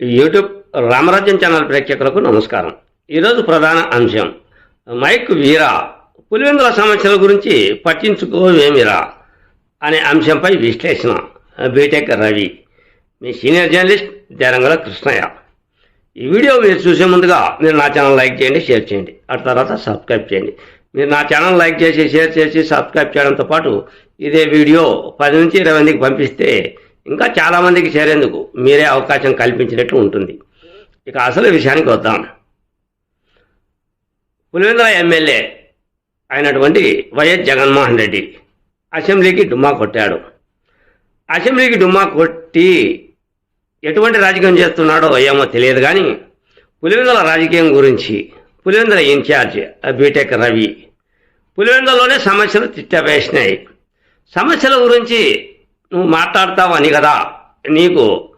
YouTube రామరాజ్యం channel ప్రేక్షకులకు నమస్కారం. ఈరోజు ప్రధాన అంశం. మైక్ వీరా పులివెందుల సమస్యల గురించి పట్టించుకోవేమిరా అనే అంశంపై విశ్లేషణ. బీటెక్ రవి. మీ సీనియర్ జర్నలిస్ట్ దేరంగల కృష్ణయ్య. ఈ వీడియో మీరు చూసే ముందుగా మీరు నా ఛానల్ లైక్ చేయండి షేర్ చేయండి. ఆ తర్వాత సబ్స్క్రైబ్ చేయండి. మీరు నా ఛానల్ లైక్ చేసి షేర్ చేసి సబ్స్క్రైబ్ చేయడంతో పాటు ఇదే వీడియో పది నుంచి ఇరవై మందికి పంపిస్తే ఇంకా చాలామందికి చేరేందుకు మీరే అవకాశం కల్పించినట్లు ఉంటుంది. ఇక అసలు విషయానికి వద్దాం. పులివెందుల ఎమ్మెల్యే అయినటువంటి వైఎస్ జగన్మోహన్ రెడ్డి అసెంబ్లీకి డుమ్మా కొట్టాడు. అసెంబ్లీకి డుమ్మా కొట్టి ఎటువంటి రాజకీయం చేస్తున్నాడో ఏమో తెలియదు కానీ పులివెందుల రాజకీయం గురించి పులివెందుల ఇన్ఛార్జ్ బీటెక్ రవి పులివెందులలోనే సమస్యలు తిట్టవేసినాయి సమస్యల గురించి నువ్వు మాట్లాడతావని కదా. నీకు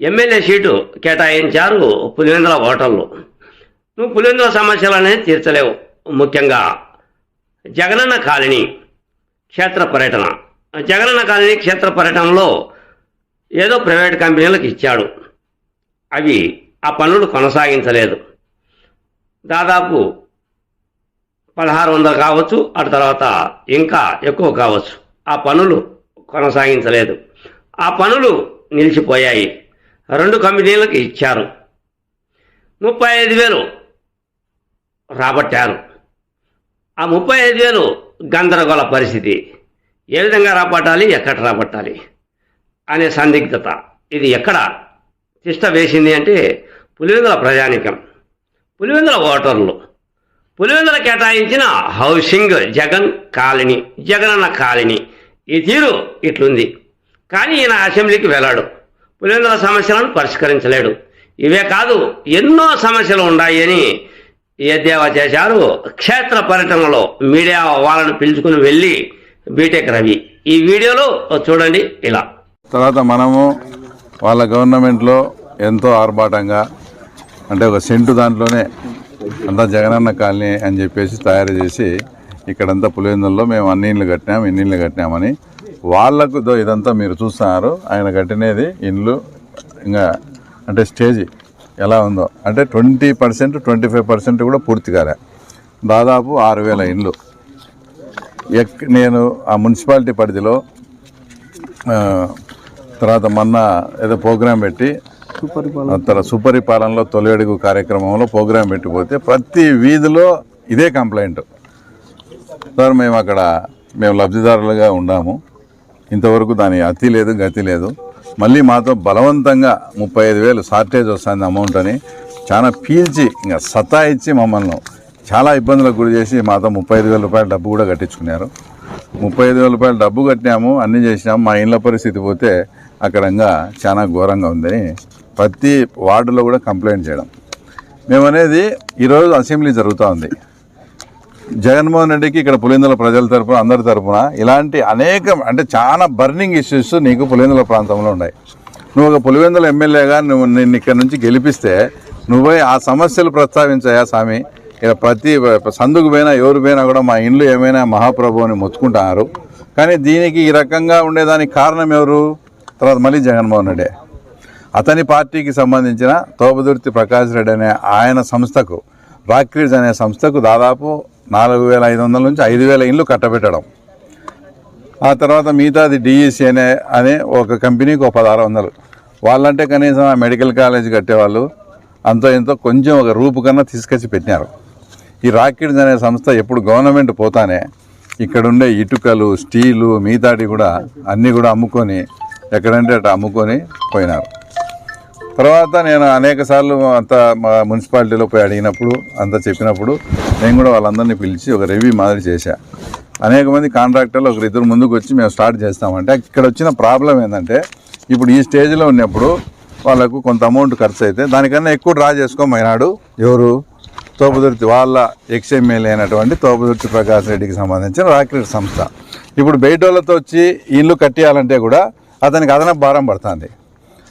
ఎమ్మెల్యే సీటు కేటాయించారు పులివెందుల ఓటర్లు నువ్వు పులివెందుల సమస్యలనే తీర్చలేవు ముఖ్యంగా. జగనన్న కాలనీ క్షేత్ర పర్యటన. జగనన్న కాలనీ క్షేత్ర పర్యటనలో ఏదో ప్రైవేట్ కంపెనీలకు ఇచ్చాడు. అవి ఆ పనులు కొనసాగించలేదు. దాదాపు పదహారు వందలు కావచ్చు ఆ తర్వాత ఇంకా ఎక్కువ కావచ్చు. ఆ పనులు కొనసాగించలేదు. ఆ పనులు నిలిచిపోయాయి. రెండు కంపెనీలకు ఇచ్చారు. ముప్పై ఐదు వేలు రాబట్టారు. ఆ ముప్పై ఐదు వేలు గందరగోళ పరిస్థితి. ఏ విధంగా రాబట్టాలి ఎక్కడ రాబట్టాలి అనే సందిగ్ధత. ఇది ఎక్కడ తిష్ట వేసింది అంటే పులివెందుల ప్రజానికం. పులివెందుల ఓటర్లు. పులివెందుల కేటాయించిన housing Jagan colony Jaganna colony. ఈ తీరు ఇట్లుంది. కానీ ఈయన అసెంబ్లీకి వెళ్ళాడు పులివెందుల సమస్యలను పరిష్కరించలేడు. ఇవే కాదు ఎన్నో సమస్యలు ఉన్నాయని ఎద్దేవా చేశారు. క్షేత్ర పర్యటనలో మీడియా వాళ్ళను పిలుచుకుని వెళ్ళి బీటెక్ రవి. ఈ వీడియోలో చూడండి ఇలా. తర్వాత మనము వాళ్ళ గవర్నమెంట్లో ఎంతో ఆర్భాటంగా అంటే ఒక సెంటు దాంట్లోనే అంతా జగనన్న కాలనీ అని చెప్పేసి తయారు చేసి ఇక్కడంతా పులివెందుల్లో మేము అన్ని ఇండ్లు కట్టినాం ఇన్ని ఇండ్లు కట్టినామని. వాళ్ళకు ఇదంతా మీరు చూస్తున్నారు. ఆయన కట్టినది ఇండ్లు ఇంకా అంటే స్టేజీ ఎలా ఉందో. అంటే twenty percent twenty five percent కూడా పూర్తి కాలే. దాదాపు ఆరు వేల ఇండ్లు. ఎక్ నేను ఆ మున్సిపాలిటీ పరిధిలో తర్వాత మొన్న ఏదో ప్రోగ్రాం పెట్టి తర్వాత సుపరిపాలనలో తొలి అడుగు కార్యక్రమంలో ప్రోగ్రాం పెట్టిపోతే ప్రతి వీధిలో ఇదే కంప్లైంట్. సార్ మేము అక్కడ మేము లబ్ధిదారులుగా ఉన్నాము. ఇంతవరకు దాని అతి లేదు గతి లేదు. మళ్ళీ మాతో బలవంతంగా ముప్పై ఐదు వేలు షార్టేజ్ వస్తుంది అమౌంట్ అని చాలా పీల్చి ఇంకా సతాయిచ్చి మమ్మల్ని చాలా ఇబ్బందులకు గురి చేసి మాతో ముప్పై ఐదు వేల రూపాయల డబ్బు కూడా కట్టించుకున్నారు. ముప్పై ఐదు వేల రూపాయల డబ్బు కట్టినాము అన్నీ చేసినాము. మా ఇండ్ల పరిస్థితి పోతే అక్కడ ఇంకా చాలా ఘోరంగా ఉందని ప్రతి వార్డులో కూడా కంప్లైంట్ చేయడం. మేము అనేది ఈరోజు అసెంబ్లీ జరుగుతూ ఉంది. జగన్మోహన్ రెడ్డికి ఇక్కడ పులిందుల ప్రజల తరపున అందరి తరఫున ఇలాంటి అనేక అంటే చాలా బర్నింగ్ ఇష్యూస్ నీకు పులివెందుల ప్రాంతంలో ఉన్నాయి. నువ్వు ఒక పులివెందుల ఎమ్మెల్యేగా నువ్వు నిన్ను ఇక్కడ నుంచి గెలిపిస్తే నువ్వే ఆ సమస్యలు ప్రస్తావించాయా స్వామి? ఇక ప్రతి సందుకు పోయినా ఎవరు పోయినా కూడా మా ఇండ్లు ఏమైనా మహాప్రభు అని మొత్తుకుంటున్నారు కానీ దీనికి ఈ రకంగా ఉండేదానికి కారణం ఎవరు? తర్వాత మళ్ళీ జగన్మోహన్ రెడ్డి. అతని పార్టీకి సంబంధించిన తోపదుర్తి ప్రకాష్ రెడ్డి అనే ఆయన సంస్థకు రాక్రీజ్ అనే సంస్థకు దాదాపు నాలుగు వేల ఐదు వందల నుంచి ఐదు వేల ఇండ్లు కట్టబెట్టడం. ఆ తర్వాత మిగతాది డిఈసి అనే అనే ఒక కంపెనీకి ఒక పదహారు వందలు. వాళ్ళంటే కనీసం ఆ మెడికల్ కాలేజ్ కట్టేవాళ్ళు అంతో ఎంతో కొంచెం ఒక రూపు కన్నా తీసుకొచ్చి పెట్టినారు. ఈ రాకెట్స్ అనే సంస్థ ఎప్పుడు గవర్నమెంట్ పోతానే ఇక్కడుండే ఇటుకలు స్టీలు మిగతాటి కూడా అన్నీ కూడా అమ్ముకొని ఎక్కడంటే అటు అమ్ముకొని పోయినారు. తర్వాత నేను అనేక సార్లు అంత మా మున్సిపాలిటీలో పోయి అడిగినప్పుడు అంతా చెప్పినప్పుడు నేను కూడా వాళ్ళందరినీ పిలిచి ఒక రివ్యూ మాదిరి చేశా. అనేక మంది కాంట్రాక్టర్లు ఒకరు ఇద్దరు ముందుకు వచ్చి మేము స్టార్ట్ చేస్తామంటే ఇక్కడ వచ్చిన ప్రాబ్లం ఏంటంటే ఇప్పుడు ఈ స్టేజ్లో ఉన్నప్పుడు వాళ్ళకు కొంత అమౌంట్ ఖర్చు అయితే దానికన్నా ఎక్కువ డ్రా చేసుకోమైనాడు ఎవరు? తోపుదుర్తి వాళ్ళ ఎక్స్ఎమ్మెల్యే అయినటువంటి తోపుదుర్తి ప్రకాష్ రెడ్డికి సంబంధించిన రాకెట్ సంస్థ. ఇప్పుడు బయట వాళ్ళతో వచ్చి ఇల్లు కట్టేయాలంటే కూడా అతనికి అదనపు భారం పడుతుంది.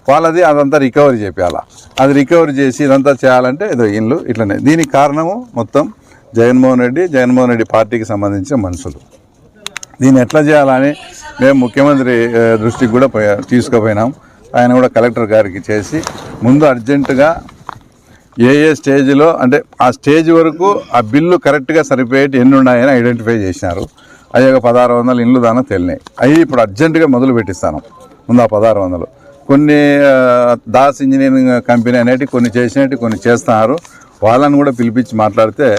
వాళ్ళది అదంతా రికవరీ చేయాల? అది రికవరీ చేసి ఇదంతా చేయాలంటే ఏదో ఇల్లు ఇట్లనే. దీనికి కారణము మొత్తం జగన్మోహన్ రెడ్డి జగన్మోహన్ రెడ్డి పార్టీకి సంబంధించిన మనుషులు. దీన్ని ఎట్లా చేయాలని మేము ముఖ్యమంత్రి దృష్టికి కూడా పోయా తీసుకుపోయినాం. ఆయన కూడా కలెక్టర్ గారికి చేసి ముందు అర్జెంటుగా ఏ ఏ స్టేజ్లో అంటే ఆ స్టేజ్ వరకు ఆ బిల్లు కరెక్ట్గా సరిపోయేటి ఎన్ని ఉన్నాయని ఐడెంటిఫై చేసినారు. అవి ఒక పదహారు వందలు ఇండ్లు దాకా తెలినాయి. అవి ఇప్పుడు అర్జెంటుగా మొదలు పెట్టిస్తాను ముందు ఆ పదహారు వందలు. కొన్ని దాస్ ఇంజనీరింగ్ కంపెనీ అనేటి కొన్ని చేసినట్టు కొన్ని చేస్తున్నారు. వాళ్ళని కూడా పిలిపించి మాట్లాడితే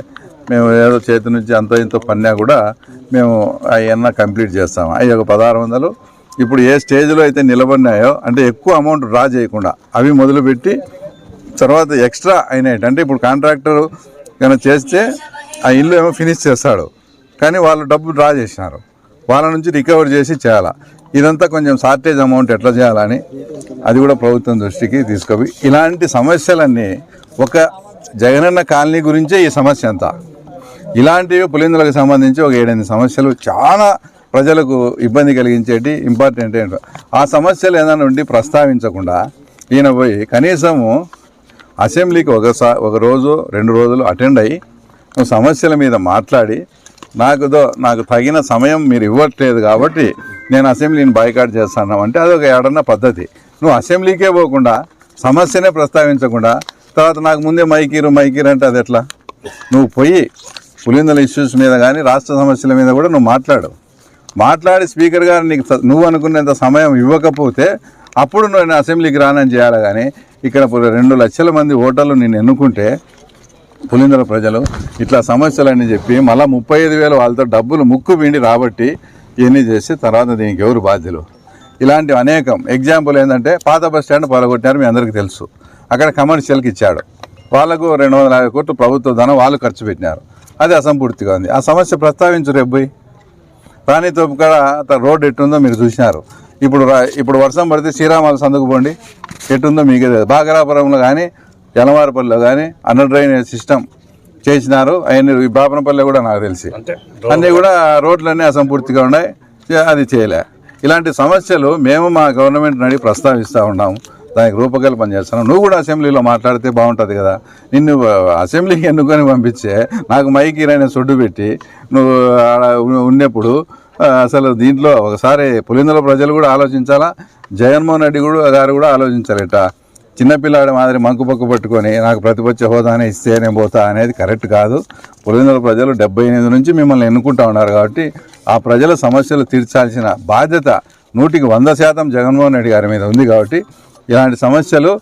మేము ఏదో చేతి నుంచి అంత ఇంత పన్నా కూడా మేము అవన్నీ కంప్లీట్ చేస్తాము అవి ఒక పదహారు వందలు. ఇప్పుడు ఏ స్టేజ్లో అయితే నిలబడినాయో అంటే ఎక్కువ అమౌంట్ డ్రా చేయకుండా అవి మొదలుపెట్టి తర్వాత ఎక్స్ట్రా అయినాయి అంటే ఇప్పుడు కాంట్రాక్టర్ కనుక చేస్తే ఆ ఇల్లు ఏమో ఫినిష్ చేస్తాడు. కానీ వాళ్ళు డబ్బు డ్రా చేసినారు. వాళ్ళ నుంచి రికవర్ చేసి చేయాలి. ఇదంతా కొంచెం షార్టేజ్ అమౌంట్ ఎట్లా చేయాలని అది కూడా ప్రభుత్వం దృష్టికి తీసుకుపోయి ఇలాంటి సమస్యలన్నీ ఒక జగనన్న కాలనీ గురించే ఈ సమస్య అంతా. ఇలాంటివి పులిందులకు సంబంధించి ఒక ఏడెనిమిది సమస్యలు చాలా ప్రజలకు ఇబ్బంది కలిగించేటి ఇంపార్టెంట్ ఏంటో. ఆ సమస్యలు ఏదైనా ఉండి ప్రస్తావించకుండా ఈయన పోయి కనీసము అసెంబ్లీకి ఒకసారి ఒక రోజు రెండు రోజులు అటెండ్ అయ్యి నువ్వు సమస్యల మీద మాట్లాడి నాకుదో నాకు తగిన సమయం మీరు ఇవ్వట్లేదు కాబట్టి నేను అసెంబ్లీని బాయ్కాట్ చేస్తాను అంటే అదొక ఏడన్న పద్ధతి. నువ్వు అసెంబ్లీకే పోకుండా సమస్యనే ప్రస్తావించకుండా తర్వాత నాకు ముందే మైకీరు మైకీరు అంటే అది ఎట్లా? నువ్వు పోయి పులిందల ఇష్యూస్ మీద కానీ రాష్ట్ర సమస్యల మీద కూడా నువ్వు మాట్లాడు. మాట్లాడి స్పీకర్ గారు నీకు నువ్వు అనుకున్నంత సమయం ఇవ్వకపోతే అప్పుడు నేను అసెంబ్లీకి రానని చేయాలి కానీ ఇక్కడ రెండు లక్షల మంది ఓటర్లు నేను ఎన్నుకుంటే పులిందల ప్రజలు ఇట్లా సమస్యలన్నీ చెప్పి మళ్ళీ ముప్పై ఐదు వేలు వాళ్ళతో డబ్బులు ముక్కు పిండి రాబట్టి ఇవన్నీ చేసి తర్వాత దీనికి ఎవరు బాధ్యులు? ఇలాంటివి అనేకం. ఎగ్జాంపుల్ ఏంటంటే పాత బస్ స్టాండ్ పలగొట్టారు మీ అందరికీ తెలుసు. అక్కడ కమర్షియల్కి ఇచ్చాడు. వాళ్ళకు రెండు వందల యాభై కోట్లు ప్రభుత్వ ధనం వాళ్ళు ఖర్చు పెట్టినారు. అది అసంపూర్తిగా ఉంది. ఆ సమస్య ప్రస్తావించు రేపు రాణి తోపు కాడ రోడ్డు రోడ్ ఎట్టుందో మీరు చూసినారు. ఇప్పుడు రా- ఇప్పుడు వర్షం పడితే శ్రీరామాల సందుకు పోండి. ఎట్టుందో మీకే తెలియదు. బాగరాపురంలో కానీ యలవారపల్లిలో కానీ అండర్ డ్రైనేజ్ సిస్టమ్ చేసినారు. అవన్నీ ఈ బాపనపల్లి కూడా నాకు తెలిసి. అన్నీ కూడా రోడ్లన్నీ అసంపూర్తిగా ఉన్నాయి. అది చేయలే. ఇలాంటి సమస్యలు మేము మా గవర్నమెంట్ నడి ప్రస్తావిస్తూ ఉన్నాము. దానికి రూపకల్పన చేస్తున్నాం. నువ్వు కూడా అసెంబ్లీలో మాట్లాడితే బాగుంటుంది కదా. నిన్ను అసెంబ్లీకి ఎన్నుకొని పంపించే నాకు మైకి అనే సొడ్డు పెట్టి నువ్వు ఉన్నప్పుడు అసలు దీంట్లో ఒకసారి పులిందుల ప్రజలు కూడా ఆలోచించాలా? జగన్మోహన్ రెడ్డి కూడా గారు కూడా ఆలోచించాలట? చిన్నపిల్లాడి మాదిరి మంకు పక్కు పట్టుకొని నాకు ప్రతిపక్ష హోదానే ఇస్తే నేను పోతా అనేది కరెక్ట్ కాదు. పులివెందుల ప్రజలు డెబ్బై ఎనిమిది నుంచి మిమ్మల్ని ఎన్నుకుంటా ఉన్నారు కాబట్టి ఆ ప్రజల సమస్యలు తీర్చాల్సిన బాధ్యత నూటికి వంద శాతం జగన్మోహన్ రెడ్డి గారి మీద ఉంది కాబట్టి ఇలాంటి సమస్యలు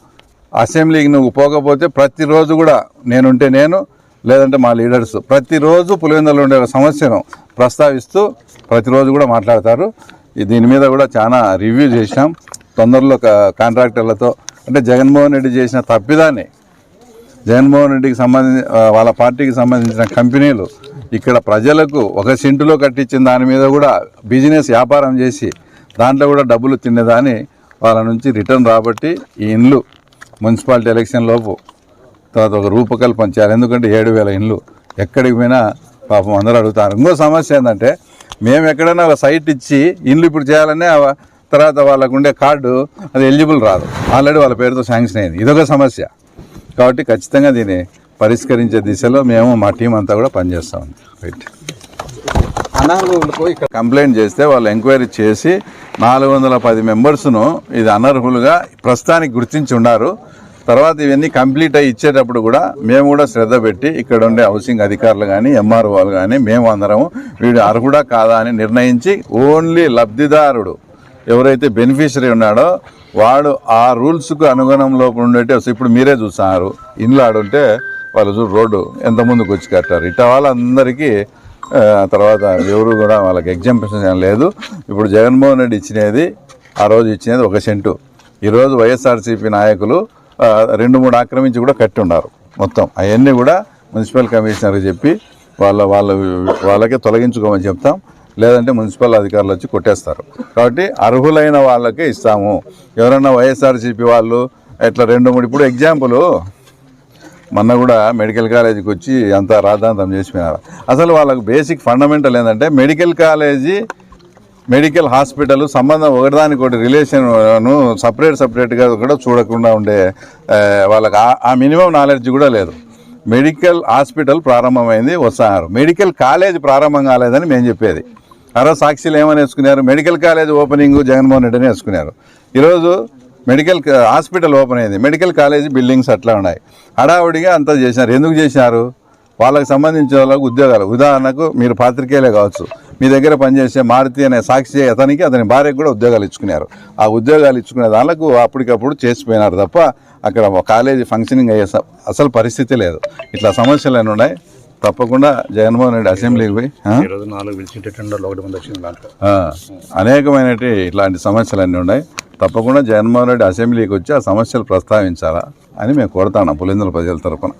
అసెంబ్లీకి నువ్వు పోకపోతే ప్రతిరోజు కూడా నేనుంటే నేను లేదంటే మా లీడర్స్ ప్రతిరోజు పులివెందులో ఉండే సమస్యను ప్రస్తావిస్తూ ప్రతిరోజు కూడా మాట్లాడతారు. దీని మీద కూడా చాలా రివ్యూ చేశాం. తొందరలో కాంట్రాక్టర్లతో అంటే జగన్మోహన్ రెడ్డి చేసిన తప్పిదాన్ని జగన్మోహన్ రెడ్డికి సంబంధించి వాళ్ళ పార్టీకి సంబంధించిన కంపెనీలు ఇక్కడ ప్రజలకు ఒక సెంటులో కట్టించిన దాని మీద కూడా బిజినెస్ వ్యాపారం చేసి దాంట్లో కూడా డబ్బులు తినేదాన్ని వాళ్ళ నుంచి రిటర్న్ రాబట్టి ఈ ఇండ్లు మున్సిపాలిటీ ఎలక్షన్ లోపు తర్వాత ఒక రూపకల్పన చేయాలి. ఎందుకంటే ఏడు వేల ఇండ్లు ఎక్కడికి పోయినా పాపం అందరూ అడుగుతారు. ఇంకో సమస్య ఏంటంటే మేము ఎక్కడైనా ఒక సైట్ ఇచ్చి ఇండ్లు ఇప్పుడు చేయాలనే తర్వాత వాళ్ళకు ఉండే కార్డు అది ఎలిజిబుల్ రాదు. ఆల్రెడీ వాళ్ళ పేరుతో శాంక్షన్ అయింది. ఇదొక సమస్య. కాబట్టి ఖచ్చితంగా దీన్ని పరిష్కరించే దిశలో మేము మా టీం అంతా కూడా పనిచేస్తాం. రైట్ అనర్హులకు ఇక్కడ కంప్లైంట్ చేస్తే వాళ్ళు ఎంక్వైరీ చేసి నాలుగు వందల పది మెంబర్స్ను ఇది అనర్హులుగా ప్రస్తుతానికి గుర్తించి ఉన్నారు. తర్వాత ఇవన్నీ కంప్లీట్ అయ్యి ఇచ్చేటప్పుడు కూడా మేము కూడా శ్రద్ధ పెట్టి ఇక్కడ ఉండే హౌసింగ్ అధికారులు కానీ ఎంఆర్ఓలు కానీ మేము అందరము వీడు అర్హుడా కాదా అని నిర్ణయించి ఓన్లీ లబ్ధిదారుడు ఎవరైతే బెనిఫిషరీ ఉన్నాడో వాడు ఆ రూల్స్కు అనుగుణంలో ఉండేటి ఇప్పుడు మీరే చూస్తున్నారు. ఇండ్లు ఆడుంటే వాళ్ళు చూడు రోడ్డు ఎంత ముందుకు వచ్చి కట్టారు. ఇట్ట వాళ్ళందరికీ తర్వాత ఎవరు కూడా వాళ్ళకి ఎగ్జాంపుల్స్ లేదు. ఇప్పుడు జగన్మోహన్ రెడ్డి ఇచ్చినది ఆ రోజు ఇచ్చినది ఒక సెంటు. ఈరోజు వైఎస్ఆర్సీపీ నాయకులు రెండు మూడు ఆక్రమించి కూడా కట్టి ఉన్నారు మొత్తం. అవన్నీ కూడా మున్సిపల్ కమిషనర్కి చెప్పి వాళ్ళ వాళ్ళ వాళ్ళకే తొలగించుకోమని చెప్తాం. లేదంటే మున్సిపల్ అధికారులు వచ్చి కొట్టేస్తారు. కాబట్టి అర్హులైన వాళ్ళకే ఇస్తాము. ఎవరైనా వైఎస్ఆర్సీపీ వాళ్ళు ఇట్లా రెండు మూడు ఇప్పుడు ఎగ్జాంపుల్ మొన్న కూడా మెడికల్ కాలేజీకి వచ్చి అంత రాద్ధాంతం చేసిపోయినారు. అసలు వాళ్ళకు బేసిక్ ఫండమెంటల్ ఏంటంటే మెడికల్ కాలేజీ మెడికల్ హాస్పిటల్ సంబంధం ఒకటిదానికొకటి రిలేషన్ను సపరేట్ సపరేట్గా కూడా చూడకుండా ఉండే వాళ్ళకి ఆ మినిమం నాలెడ్జ్ కూడా లేదు. మెడికల్ హాస్పిటల్ ప్రారంభమైంది వస్తున్నారు మెడికల్ కాలేజ్ ప్రారంభం కాలేదని మేము చెప్పేది. అరో సాక్షులు ఏమని వేసుకున్నారు? Medical college opening Jaganmohan Reddy వేసుకున్నారు. ఈరోజు మెడికల్ హాస్పిటల్ ఓపెన్ అయింది. మెడికల్ కాలేజీ బిల్డింగ్స్ అట్లా ఉన్నాయి. హడావుడిగా అంతా చేసినారు. ఎందుకు చేసినారు? వాళ్ళకి సంబంధించిన వాళ్ళకు ఉద్యోగాలు. ఉదాహరణకు మీరు పాత్రికేయులే కావచ్చు. మీ దగ్గర పనిచేసే మారుతి అనే సాక్షి అతనికి అతని భార్యకు కూడా ఉద్యోగాలు ఇచ్చుకున్నారు. ఆ ఉద్యోగాలు ఇచ్చుకునే దానికి అప్పటికప్పుడు చేసిపోయినారు తప్ప అక్కడ కాలేజీ ఫంక్షనింగ్ అయ్యే అసలు పరిస్థితి లేదు. ఇట్లా సమస్యలు అన్నీ ఉన్నాయి? తప్పకుండా జగన్మోహన్ రెడ్డి అసెంబ్లీకి పోయి అనేకమైనటి ఇట్లాంటి సమస్యలు అన్నీ ఉన్నాయి? తప్పకుండా జగన్మోహన్ రెడ్డి అసెంబ్లీకి వచ్చి ఆ సమస్యలు ప్రస్తావించాలా అని మేము కోరుతాను పులిందుల ప్రజల తరపున.